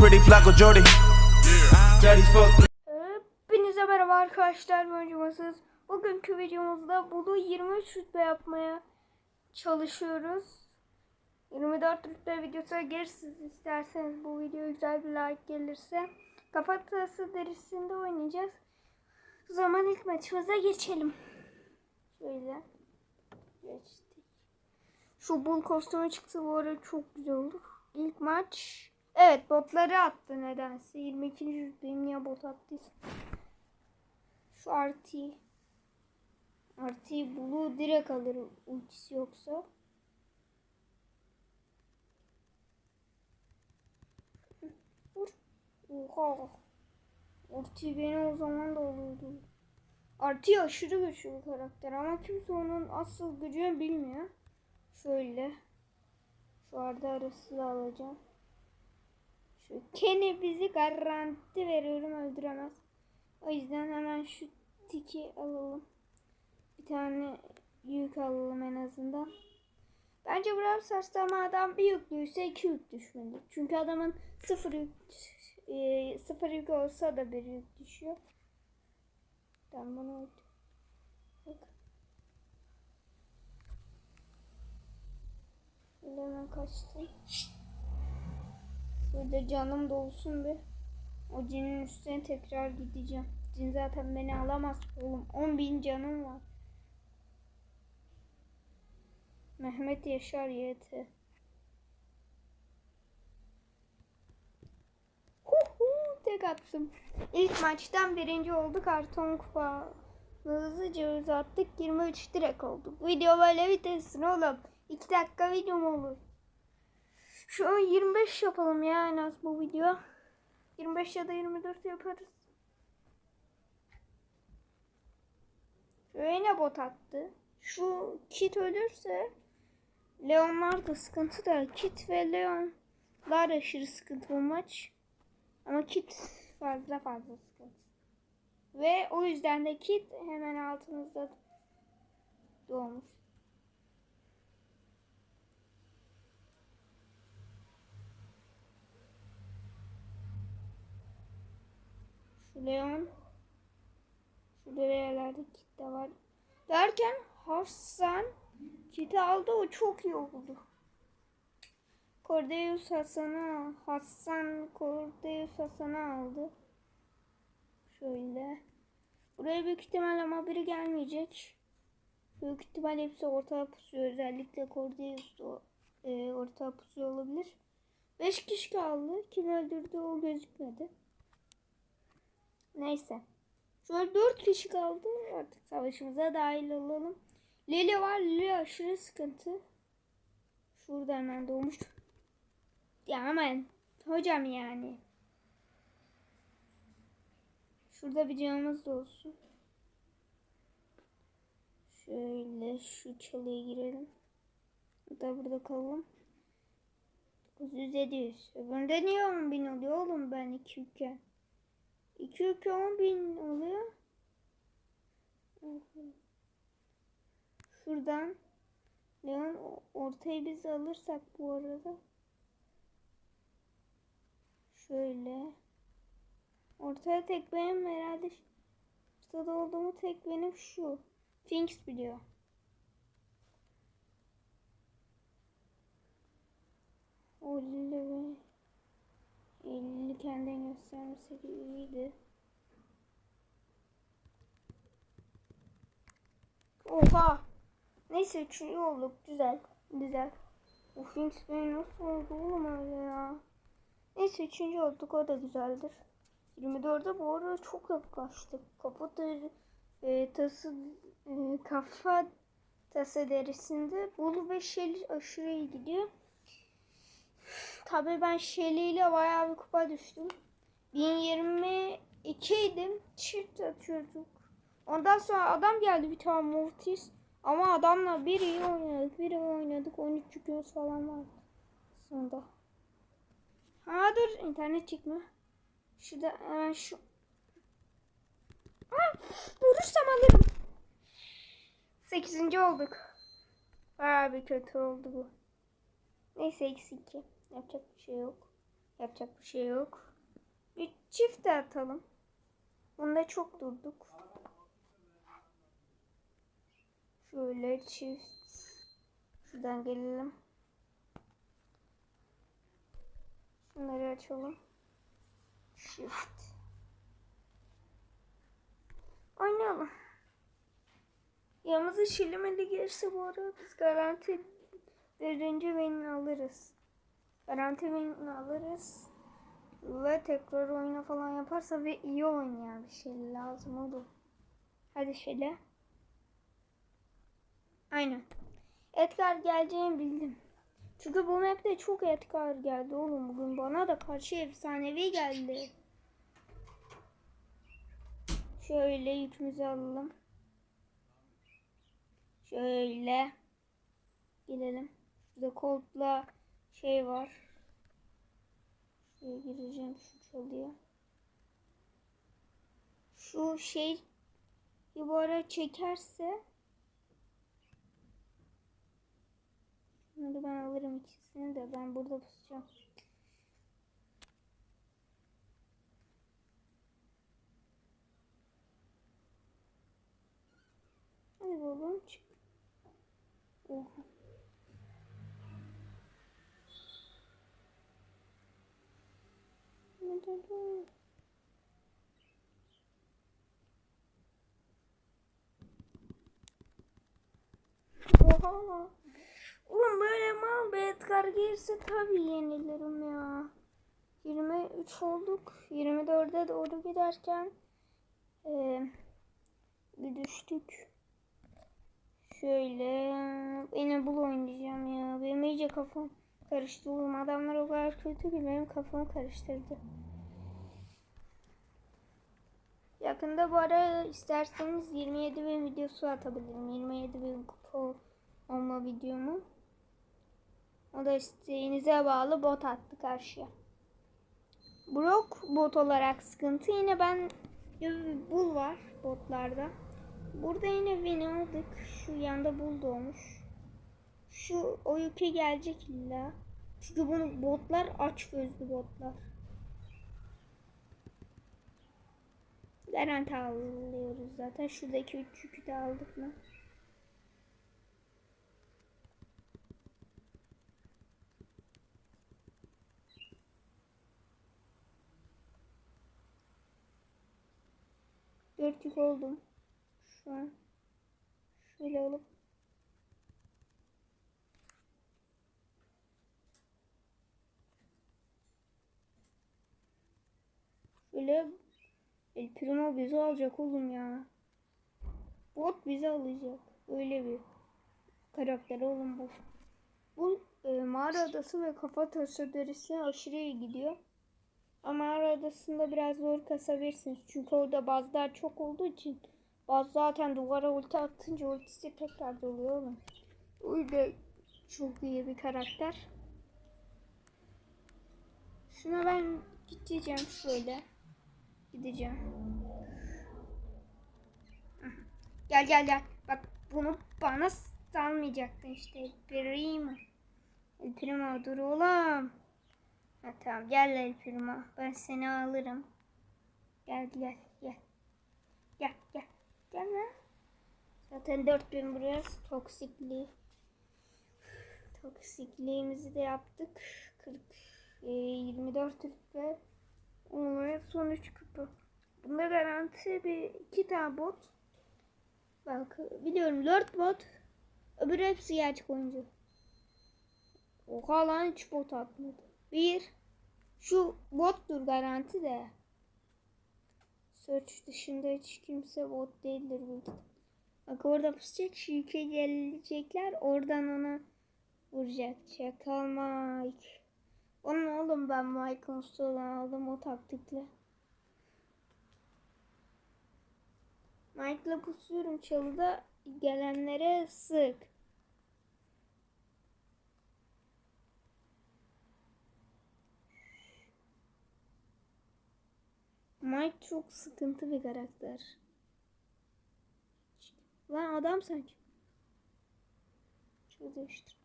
pretty Flacco Jordy. Daddy's fuck. Hepinize merhaba arkadaşlar ben Cumasız. Bugünkü videomuzda bunu 23 rütbe yapmaya çalışıyoruz. 24 rütbe videosu gelirsiniz isterseniz bu video güzel bir like gelirse. Kafatası derisinde oynayacağız. O zaman ilk maçımıza geçelim. Şöyle. Geçtik. Şu bul kostümü çıktı bu arada çok güzel olur. İlk maç. Evet botları attı nedense. 22. rütbeyim niye bot attıysa. Şu RT. RT Blue direkt alır ultisi yoksa. Vur. Oha. RT beni o zaman da alıyordu. RT aşırı güçlü bir karakter ama kimse onun asıl gücünü bilmiyor. Şöyle. Şu arada arası da alacağım. Şu Kenny bizi garanti veriyorum öldüremez. O yüzden hemen şu tiki alalım. Bir tane yük alalım en azından. Bence Brawl Stars'ta ama adam bir yüklüyse iki yük düşmeli. Çünkü adamın sıfır yük, e, sıfır yük olsa da bir yük düşüyor. Ben bunu Bak. Hemen kaçtım. Burada canım dolsun bir. O cinin üstüne tekrar gideceğim. Cin zaten beni alamaz oğlum. 10 bin canım var. Mehmet Yaşar YT. Tek attım. İlk maçtan birinci olduk. Karton kupa. Hızlıca uzattık. 23 direkt olduk. Video böyle bitirsin oğlum. 2 dakika video mu olur? Şu an 25 yapalım ya en az bu video. 25 ya da 24 yaparız. Şöyle bot attı. Şu kit ölürse Leonlar da sıkıntı da kit ve Leonlar aşırı sıkıntı bu maç. Ama kit fazla fazla sıkıntı. Ve o yüzden de kit hemen altımızda doğmuş. Leon. Şurada yerlerde kit de var. Derken Hasan kiti aldı o çok iyi oldu. Cordeus Hasan'ı Hasan Cordeus Hasan'ı aldı. Şöyle. Buraya büyük ihtimal ama biri gelmeyecek. Büyük ihtimal hepsi ortaya pusuyor. Özellikle Cordeus da e, ortaya pusuyor olabilir. 5 kişi kaldı. Kim öldürdü o gözükmedi. Neyse. Şöyle 4 kişi kaldı. Artık savaşımıza dahil olalım. Lili var. Lili aşırı sıkıntı. Şurada hemen doğmuş. Ya aman. Hocam yani. Şurada bir canımız da olsun. Şöyle şu çalıya girelim. Da burada kalalım. 900 700. Öbüründe niye 10 bin oluyor oğlum ben 2 ülke. 2 ülke 10 bin oluyor. Şuradan Leon ortayı biz alırsak bu arada. Şöyle. Ortaya tek benim herhalde. Ortada olduğumu tek benim şu. Finks biliyor. Oley. 50 kendini göstermesi iyiydi. Oha. Neyse üçüncü olduk. Güzel. Güzel. O Finks beni nasıl oldu oğlum öyle ya. Neyse üçüncü olduk. O da güzeldir. 24'e bu arada çok yaklaştık. Kafa e, tası, e, kafa tası derisinde Bulu ve Şeli aşırı iyi gidiyor. Tabii ben ile bayağı bir kupa düştüm. 1022 idim. Çift atıyorduk. Ondan sonra adam geldi bir tane Mortis. Ama adamla bir iyi oynadık. Bir iyi oynadık. 13 yükümüz falan var. Sonunda. Ha dur internet çekme. Şurada hemen şu. Aa, vurursam alırım. 8. olduk. Bayağı bir kötü oldu bu. Neyse eksi 2. Yapacak bir şey yok. Yapacak bir şey yok. Bir çift de atalım. Bunda çok durduk. Şöyle çift. Şuradan gelelim. Şunları açalım. Shift. Oynayalım. Yanımıza şilimeli gelirse bu arada biz garanti birinci win'i alırız. Garanti win'i alırız. Ve tekrar oyuna falan yaparsa ve iyi oynayan bir şey lazım olur. Hadi şöyle. Aynen. Edgar geleceğini bildim. Çünkü bu map'te çok Edgar geldi oğlum bugün bana da karşı efsanevi geldi. Şöyle yükümüzü alalım. Şöyle. Gelelim. Şurada Colt'la şey var. Şuraya gireceğim şu çalıya. Şu şey bu ara çekerse Bunları ben alırım ikisini de ben burada pusacağım. Hadi oğlum çık. Oha. Hadi. Oha. Oğlum böyle mal bir Edgar gelirse tabii yenilirim ya. 23 olduk. 24'e doğru giderken e, bir düştük. Şöyle yine bul oynayacağım ya. Benim iyice kafam karıştı oğlum. Adamlar o kadar kötü ki benim kafamı karıştırdı. Yakında bu ara isterseniz 27 bin videosu atabilirim. 27 bin kupa olma videomu. O da isteğinize bağlı bot attı karşıya. Brock bot olarak sıkıntı. Yine ben bul var botlarda. Burada yine win aldık. Şu yanda bul doğmuş. Şu o yüke gelecek illa. Çünkü bunu botlar aç gözlü botlar. Garanti alıyoruz zaten. Şuradaki üç yükü de aldık mı? Dört yük oldum. Şu an. Şöyle alıp. Şöyle El Primo bizi alacak oğlum ya. Bot bizi alacak. Öyle bir karakter oğlum bu. Bu e, mağara adası ve kafa taşı derisi aşırı iyi gidiyor. Ama mağara adasında biraz zor kasabilirsiniz. Çünkü orada bazılar çok olduğu için bazı zaten duvara ulti atınca ultisi tekrar doluyor oğlum. Öyle çok iyi bir karakter. Şuna ben gideceğim şöyle. Gideceğim. Gel gel gel. Bak bunu bana salmayacaktın işte. Primo. El Primo dur oğlum. Ha, tamam gel El Primo. Ben seni alırım. Gel gel gel. Gel gel. Gel lan. Zaten 4000 burası toksikliği. Toksikliğimizi de yaptık. 40 e, 24 rütbe. Onlara son 3 kupa. Bunda garanti bir iki tane bot. Bak biliyorum 4 bot. Öbürü hepsi gerçek oyuncu. Oha lan hiç bot atmadı. Bir. Şu bottur garanti de. Search dışında hiç kimse bot değildir bu. Bak orada pusacak şu yüke gelecekler. Oradan ona vuracak. Çakal Mike. Onun oğlum ben Michael Usta'dan aldım o taktikle. Mike'la pusuyorum çalıda gelenlere sık. Mike çok sıkıntı bir karakter. Lan adam sanki. Şöyle değiştir.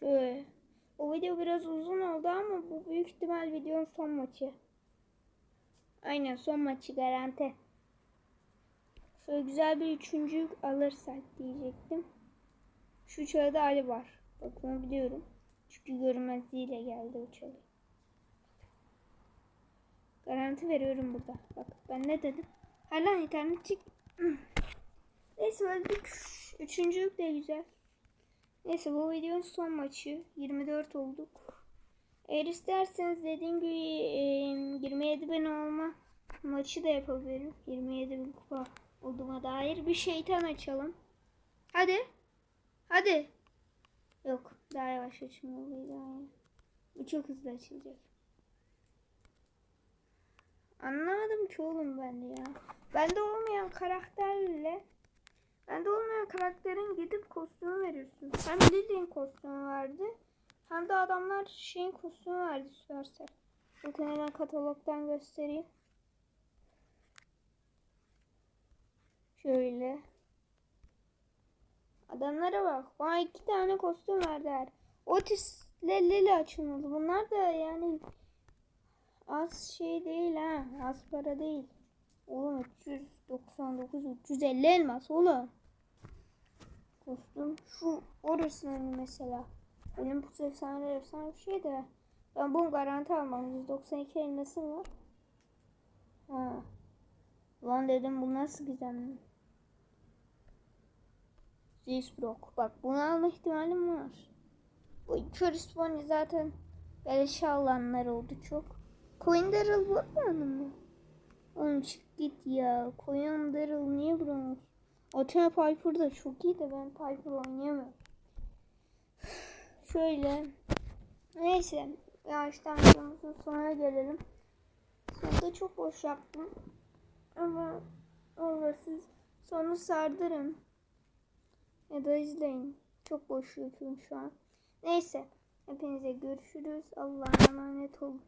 Şöyle. O video biraz uzun oldu ama bu büyük ihtimal videonun son maçı. Aynen son maçı garanti. Şöyle güzel bir üçüncü alırsak diyecektim. Şu çağda Ali var. Bak onu biliyorum. Çünkü görünmezliğiyle geldi o çalı. Garanti veriyorum burada. Bak ben ne dedim? Hala internet çık. Neyse öldük. Üçüncülük de güzel. Neyse bu videonun son maçı. 24 olduk. Eğer isterseniz dediğim gibi e, 27 bin olma maçı da yapabilirim. 27 bin kupa olduğuma dair bir şeytan açalım. Hadi. Hadi. Yok. Daha yavaş açılmalıydı. Bu çok hızlı açılacak. Anlamadım ki oğlum ben de ya. Bende olmayan karakterle Bende olmayan karakterin gidip kostümü veriyorsun. Hem Lily'in kostümü verdi. Hem de adamlar şeyin kostümü verdi Supercell. Bakın hemen katalogdan göstereyim. Şöyle. Adamlara bak. Bana iki tane kostüm verdiler. Otis ile Lily açılmadı. Bunlar da yani az şey değil ha. Az para değil. Oğlum 399 350 elmas oğlum. Kostüm şu orasının mesela. Benim bu efsane efsane bir şey de. Ben bunu garanti almam. 192 elmasım var. Ha. Lan dedim bu nasıl gizemli. Zeusbrock. Bak bunu alma ihtimalim var. Bu Bunny zaten beleşe alanlar oldu çok. Coin Daryl mı mı? Oğlum çık git ya. Koyan Daryl niye bronz? Athena Piper da çok iyi de ben Piper oynayamam. Şöyle. Neyse. Yavaştan videomuzun sonuna gelelim. Sonunda çok boş yaptım. Ama olur siz sonu sardırın. Ya da izleyin. Çok boş yapıyorum şu an. Neyse. Hepinize görüşürüz. Allah'a emanet olun.